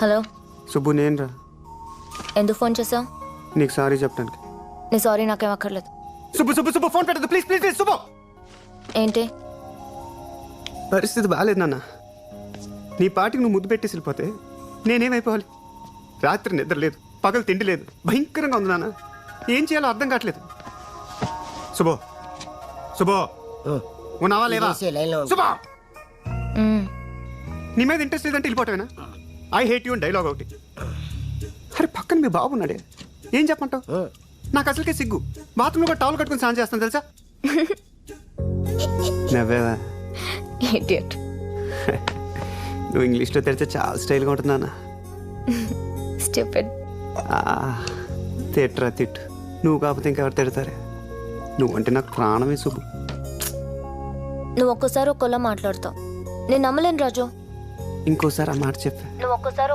Hello. Subbu నేను రా ఎందుకు ఫోన్ చేసావు? నీకు సారీ చెప్పడానికి. నీ సారీ నాకేం అక్కర్లేదు. సుబ్బు సుబ్బు సుబ్బు ఫోన్ పెట్టదు ప్లీజ్ ప్లీజ్ ప్లీజ్ సుబ్బు. ఏంటి? పరిస్థితి బాగాలేదు నాన్న. నీ పాటికి నువ్వు ముద్దు పెట్టేసి వెళ్ళిపోతే నేనేమైపోవాలి? రాత్రి నిద్ర లేదు పగలు తిండి లేదు భయంకరంగా ఉంది నాన్న. ఏం చేయాలో అర్థం కావట్లేదు. శుభో శుభో ఉన్నావా ఉండు. శుభో. నీ మీద ఇంట్రెస్ట్ లేదంటే వెళ్ళిపోవటమేనా? ఐ హేట్ యూ డైలాగ్ ఒకటి. అరే పక్కన మీ బాబు ఉన్నాడే. ఏం చెప్పంటావు నాకు అసలుకే సిగ్గు. బాత్రూంలో కూడా టవల్ కట్టుకుని స్నానం చేస్తాను తెలుసా? నవ్వేవా? Idiot. నువ్వు ఇంగ్లీష్లో తెరిస్తే చాలా స్టైల్గా ఉంటుంది నాన్న. Stupid. ఆ, తిట్రా తిట్టు. నువ్వు కాకపోతే ఇంకెవరు తిడతారే? నువ్వంటే నాకు ప్రాణమే శుభు. నువ్వు ఒక్కసారి ఒక్కలా మాట్లాడతావు. నేను నమ్మలేను రాజు. ఇంకోసారి ఆ మాట చెప్పా. నువ్వు ఒక్కసారి